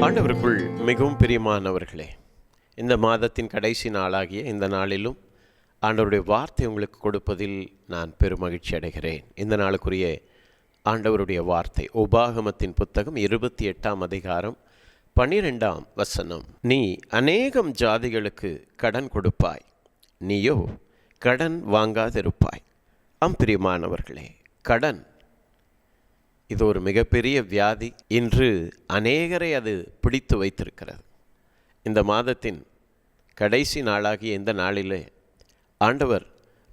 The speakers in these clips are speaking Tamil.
ஆண்டவருக்குள் மிகவும் பிரியமானவர்களே இந்த மாதத்தின் கடைசி நாளாகிய இந்த நாளிலும் ஆண்டவருடைய வார்த்தை உங்களுக்கு கொடுப்பதில் நான் பெருமகிழ்ச்சி அடைகிறேன். இந்த நாளுக்குரிய ஆண்டவருடைய வார்த்தை உபாகமத்தின் புத்தகம் இருபத்தி எட்டாம் அதிகாரம் பன்னிரெண்டாம் வசனம். நீ அநேகம் ஜாதிகளுக்கு கடன் கொடுப்பாய். நீயோ கடன் வாங்காதிருப்பாய். அம்பிரியமானவர்களே கடன் இது ஒரு மிகப்பெரிய வியாதி. இன்று அநேகரை அது பிடித்து வைத்திருக்கிறது. இந்த மாதத்தின் கடைசி நாளாகிய இந்த நாளிலே ஆண்டவர்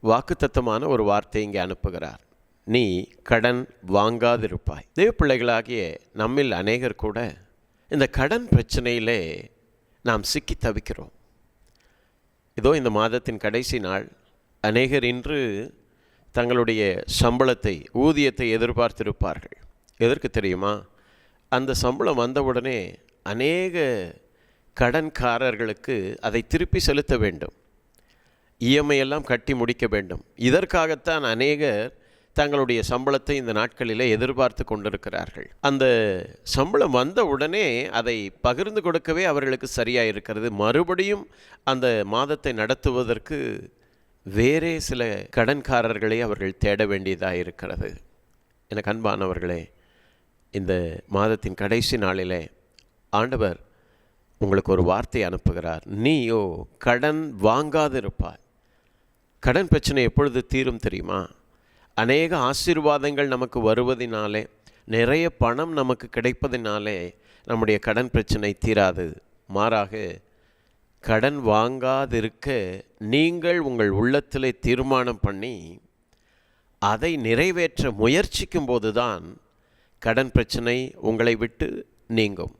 வாக்குத்தத்தமான ஒரு வார்த்தை இங்கே அனுப்புகிறார். நீ கடன் வாங்காதிருப்பாய். தேவ பிள்ளைகளாகிய நம்மில் அநேகர் கூட இந்த கடன் பிரச்சனையிலே நாம் சிக்கி தவிக்கிறோம். இதோ இந்த மாதத்தின் கடைசி நாள். அநேகர் இன்று தங்களுடைய சம்பளத்தை ஊதியத்தை எதிர்பார்த்திருப்பார்கள். எதற்கு தெரியுமா? அந்த சம்பளம் வந்தவுடனே அநேக கடன்காரர்களுக்கு அதை திருப்பி செலுத்த வேண்டும். இஎம்ஐ எல்லாம் கட்டி முடிக்க வேண்டும். இதற்காகத்தான் அநேகர் தங்களுடைய சம்பளத்தை இந்த நாட்களிலே எதிர்பார்த்து கொண்டிருக்கிறார்கள். அந்த சம்பளம் வந்த உடனே அதை பகிர்ந்து கொடுக்கவே அவர்களுக்கு சரியாக இருக்கிறது மறுபடியும் அந்த மாதத்தை நடத்துவதற்கு வேறே சில கடன்காரர்களை அவர்கள் தேட வேண்டியதாக இருக்கிறது எனக்கு அன்பானவர்களே இந்த மாதத்தின் கடைசி நாளிலே ஆண்டவர் உங்களுக்கு ஒரு வார்த்தை அனுப்புகிறார். நீயோ கடன் வாங்காதிருப்பாய். கடன் பிரச்சனை எப்பொழுது தீரும் தெரியுமா? அநேக ஆசீர்வாதங்கள் நமக்கு வருவதினாலே நிறைய பணம் நமக்கு கிடைப்பதினாலே நம்முடைய கடன் பிரச்சனை தீராது. மாறாக கடன் வாங்காதிருக்க நீங்கள் உங்கள் உள்ளத்திலே தீர்மானம் பண்ணி அதை நிறைவேற்ற முயற்சிக்கும் போதுதான் கடன் பிரச்சனை உங்களை விட்டு நீங்கும்.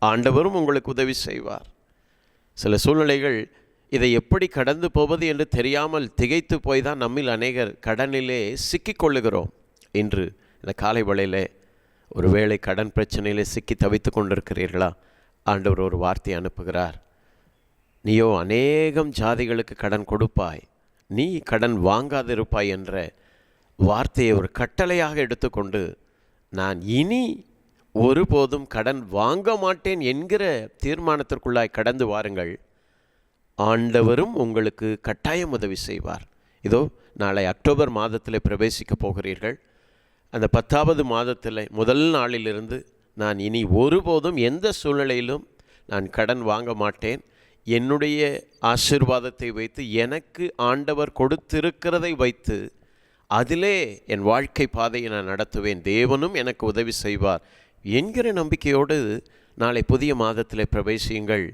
ஆண்டவரும் உங்களுக்கு உதவி செய்வார். சில சூழ்நிலைகள் இதை எப்படி கடந்து போவது என்று தெரியாமல் திகைத்து போய் தான் நம்மில் அநேகர் கடனிலே சிக்கிக்கொள்ளுகிறோம் இன்று இந்த காலை வேளையிலே ஒருவேளை கடன் பிரச்சனையிலே சிக்கி தவித்து கொண்டிருக்கிறீர்களா? ஆண்டவர் ஒரு வார்த்தை அனுப்புகிறார். நீயோ அநேகம் ஜாதிகளுக்கு கடன் கொடுப்பாய். நீ கடன் வாங்காதிருப்பாய் என்ற வார்த்தையை ஒரு கட்டளையாக எடுத்துக்கொண்டு நான் இனி ஒருபோதும் கடன் வாங்க மாட்டேன் என்கிற தீர்மானத்திற்குள்ளாய் கடந்து வாருங்கள். ஆண்டவரும் உங்களுக்கு கட்டாயம் உதவி செய்வார். இதோ நாளை அக்டோபர் மாதத்தில் பிரவேசிக்க போகிறீர்கள். அந்த பத்தாவது மாதத்தில் முதல் நாளிலிருந்து நான் இனி ஒருபோதும் எந்த சூழ்நிலையிலும் நான் கடன் வாங்க மாட்டேன். என்னுடைய ஆசிர்வாதத்தை வைத்து எனக்கு ஆண்டவர் கொடுத்திருக்கிறதை வைத்து அதிலே என் வாழ்க்கை பாதையை நான் நடத்துவேன். தேவனும் எனக்கு உதவி செய்வார். என்கிற நம்பிக்கையோடு நாளை புதிய மாதத்தில் பிரவேசியுங்கள்.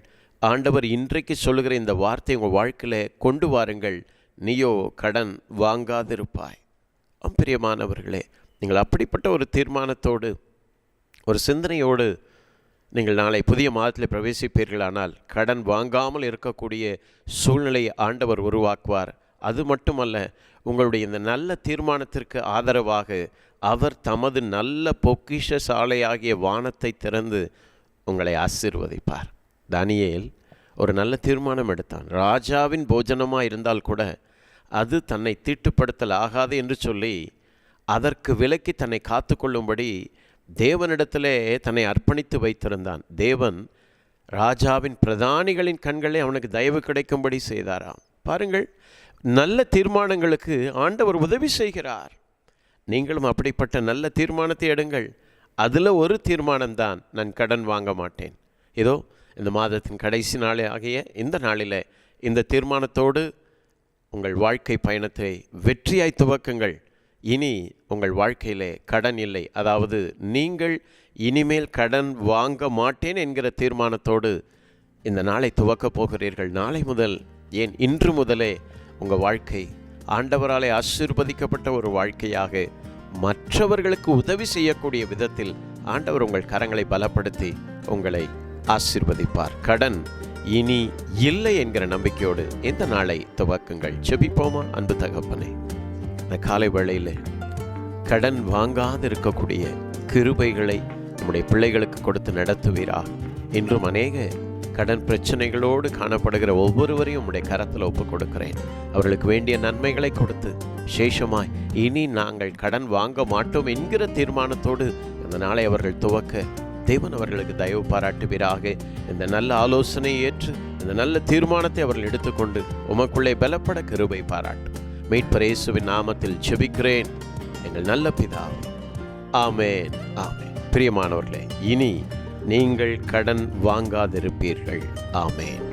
ஆண்டவர் இன்றைக்கு சொல்லுகிற இந்த வார்த்தை உங்கள் வாழ்க்கையில் கொண்டு வாருங்கள். நீயோ கடன் வாங்காதிருப்பாய். அம்பிரியமானவர்களே நீங்கள் அப்படிப்பட்ட ஒரு தீர்மானத்தோடு ஒரு சிந்தனையோடு நீங்கள் நாளை புதிய மாதத்தில் பிரவேசிப்பீர்களானால் கடன் வாங்காமல் இருக்கக்கூடிய சூழ்நிலையை ஆண்டவர் உருவாக்குவார். அது மட்டுமல்ல உங்களுடைய இந்த நல்ல தீர்மானத்திற்கு ஆதரவாக அவர் தமது நல்ல பொக்கிஷ சாலையாகிய வானத்தை திறந்து உங்களை ஆசீர்வதிப்பார். தானியேல் ஒரு நல்ல தீர்மானம் எடுத்தான். ராஜாவின் போஜனமாக இருந்தால் கூட அது தன்னை தீட்டுப்படுத்தல் ஆகாது என்று சொல்லி அதற்கு விலக்கி தன்னை காத்து கொள்ளும்படி தேவனிடத்திலே தன்னை அர்ப்பணித்து வைத்திருந்தான். தேவன் ராஜாவின் பிரதானிகளின் கண்களே அவனுக்கு தயவு கிடைக்கும்படி செய்தாராம். பாருங்கள் நல்ல தீர்மானங்களுக்கு ஆண்டவர் உதவி செய்கிறார். நீங்களும் அப்படிப்பட்ட நல்ல தீர்மானத்தை எடுங்கள். அதில் ஒரு தீர்மானம்தான் நான் கடன் வாங்க மாட்டேன். இதோ இந்த மாதத்தின் கடைசி நாளே ஆகிய இந்த நாளில் இந்த தீர்மானத்தோடு உங்கள் வாழ்க்கை பயணத்தை வெற்றியாய் துவக்குங்கள். இனி உங்கள் வாழ்க்கையிலே கடன் இல்லை. அதாவது நீங்கள் இனிமேல் கடன் வாங்க மாட்டேன் என்கிற தீர்மானத்தோடு இந்த நாளை துவக்கப் போகிறீர்கள். நாளை முதல் ஏன் இன்று முதலே உங்கள் வாழ்க்கை ஆண்டவராலே ஆசீர்வதிக்கப்பட்ட ஒரு வாழ்க்கையாக மற்றவர்களுக்கு உதவி செய்யக்கூடிய விதத்தில் ஆண்டவர் உங்கள் கரங்களை பலப்படுத்தி உங்களை ஆசிர்வதிப்பார். கடன் இனி இல்லை என்கிற நம்பிக்கையோடு இந்த நாளை துவக்குங்கள். ஜெபிப்போமா அன்பு தகப்பனே? இந்த காலை வேளையில் கடன் வாங்காது இருக்கக்கூடிய கிருபைகளை நம்முடைய பிள்ளைகளுக்கு கொடுத்து நடத்துவீரா? இன்றும் அநேக கடன் பிரச்சனைகளோடு காணப்படுகிற ஒவ்வொருவரையும் உடைய கரத்தில் ஒப்புக் கொடுக்கிறேன் அவர்களுக்கு வேண்டிய நன்மைகளை கொடுத்து சேஷமாய் இனி நாங்கள் கடன் வாங்க மாட்டோம் என்கிற தீர்மானத்தோடு இந்த நாளை அவர்கள் துவக்க தேவன் அவர்களுக்கு தயவு பாராட்டுவீராக. இந்த நல்ல ஆலோசனையை ஏற்று இந்த நல்ல தீர்மானத்தை அவர்கள் எடுத்துக்கொண்டு உமக்குள்ளே பலப்பட கிருபை பாராட்டும் மீட்பரேசுவின் நாமத்தில் செபிக்கிறேன் எங்கள் நல்ல பிதா ஆமேன் ஆமேன். பிரியமானவர்களே இனி நீங்கள் கடன் வாங்காதிருப்பீர்கள். ஆமேன்.